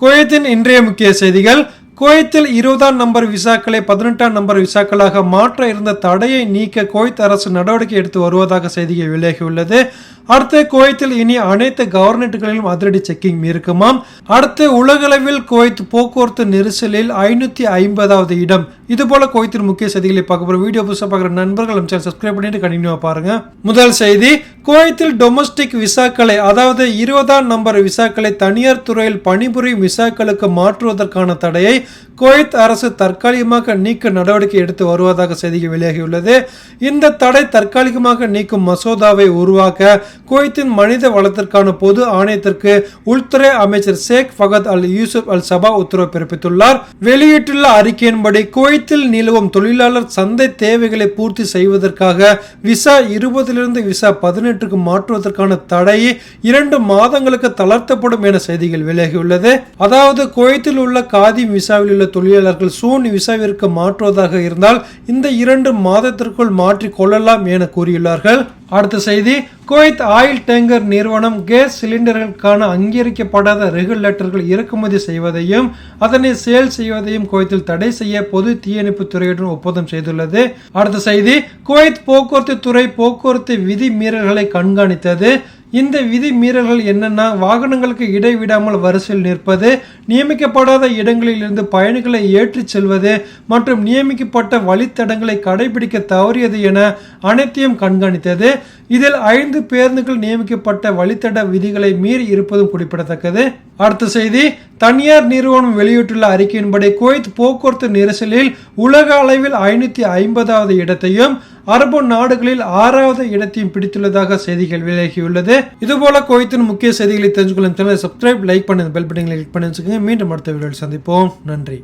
குவைத்தின் இன்றைய முக்கிய செய்திகள். குவைத்தில் இருபதாம் நம்பர் விசாக்களை பதினெட்டாம் நம்பர் விசாக்களாக மாற்ற இருந்த தடையை நீக்க குவைத் அரசு நடவடிக்கை எடுத்து வருவதாக செய்திகள் விலகியுள்ளது அடுத்து குவைத்தில் இனி அனைத்து கவர்னட்டுகளிலும் அதிரடி செக்கிங் இருக்குமாம். அடுத்து உலகளவில் குவைத் போக்குவரத்து நெரிசலில் ஐநூத்தி ஐம்பதாவது இடம். இது போல குவைத்தின் முக்கிய செய்திகளை பார்க்க போற வீடியோ புதுசாக பார்க்குற நண்பர்கள் நம்ம சேனல் சப்ஸ்கிரைப் பண்ணிட்டு கண்டினியூவா பாருங்க. முதல் செய்தி குவைத்தில் டொமஸ்டிக் விசாக்களை அதாவது இருபதாம் நம்பர் விசாக்களை தனியார் துறையில் பணிபுரியும் விசாக்களுக்கு மாற்றுவதற்கான தடையை குவைத் அரசு தற்காலிகமாக நீக்க நடவடிக்கை எடுத்து வருவதாக செய்திகள் வெளியாகியுள்ளது. இந்த தடை தற்காலிகமாக நீக்கும் மசோதாவை உருவாக்க குவைத்தின் மனித வளத்திற்கான பொது ஆணையத்திற்கு உள்துறை அமைச்சர் ஷேக் ஃபகத் அல் யூசுப் அல் சபா உத்தரவு பிறப்பித்துள்ளார். வெளியிட்டுள்ள அறிக்கையின்படி குவைத்தில் நிலவும் தொழிலாளர் சந்தை தேவைகளை பூர்த்தி செய்வதற்காக விசா இருபதிலிருந்து விசா பதினெட்டுக்கு மாற்றுவதற்கான தடை இரண்டு மாதங்களுக்கு தளர்த்தப்படும் என செய்திகள் விலகியுள்ளது அதாவது குவைத்தில் உள்ள காதிம் விசாவில் உள்ள தொழிலாளர்கள் சூன் விசாவிற்கு மாற்றுவதாக இருந்தால் இந்த இரண்டு மாதத்திற்குள் மாற்றிக் கொள்ளலாம் என கூறியுள்ளார்கள். அடுத்த செய்தி குவைத் ஆயில் டேங்கர் நிறுவனம் கேஸ் சிலிண்டர்களுக்கான அங்கீகரிக்கப்படாத ரெகுலேட்டர்கள் இறக்குமதி செய்வதையும் அதனை சேல் செய்வதையும் குவைத்தில் தடை செய்ய பொது தீயணைப்பு துறையுடன் ஒப்பந்தம் செய்துள்ளது. அடுத்த செய்தி குவைத் போக்குவரத்து துறை போக்குவரத்து விதி மீறல்களை கண்காணித்தது. இந்த விதி மீறல்கள் என்னென்னா வாகனங்களுக்கு இடைவிடாமல் வரிசையில் நிற்பது நியமிக்கப்படாத இடங்களிலிருந்து பயணிகளை ஏற்றிச் செல்வது மற்றும் நியமிக்கப்பட்ட வழித்தடங்களை கடைபிடிக்க தவறியது என அனைத்தையும் கண்காணித்தது. இதில் ஐந்து பேருந்துகள் நியமிக்கப்பட்ட வழித்தட விதிகளை மீறி இருப்பதும் குறிப்பிடத்தக்கது. அடுத்த செய்தி தனியார் நிறுவனம் வெளியிட்டுள்ள அறிக்கையின்படி குவைத் போக்குவரத்து நெரிசலில் உலக அளவில் ஐநூற்றி ஐம்பதாவது இடத்தையும் அரபு நாடுகளில் ஆறாவது இடத்தையும் பிடித்துள்ளதாக செய்திகள் விலகியுள்ளது. இதுபோல குவைத்தின் முக்கிய செய்திகளை தெரிஞ்சுக்கொள்ளும் சேனலை சப்ஸ்கிரைப் லைக் பண்ணுங்க பெல் பட்டனை கிளிக் பண்ணி வச்சுக்கோங்க மீண்டும் அடுத்த வீடியோவில் சந்திப்போம். நன்றி.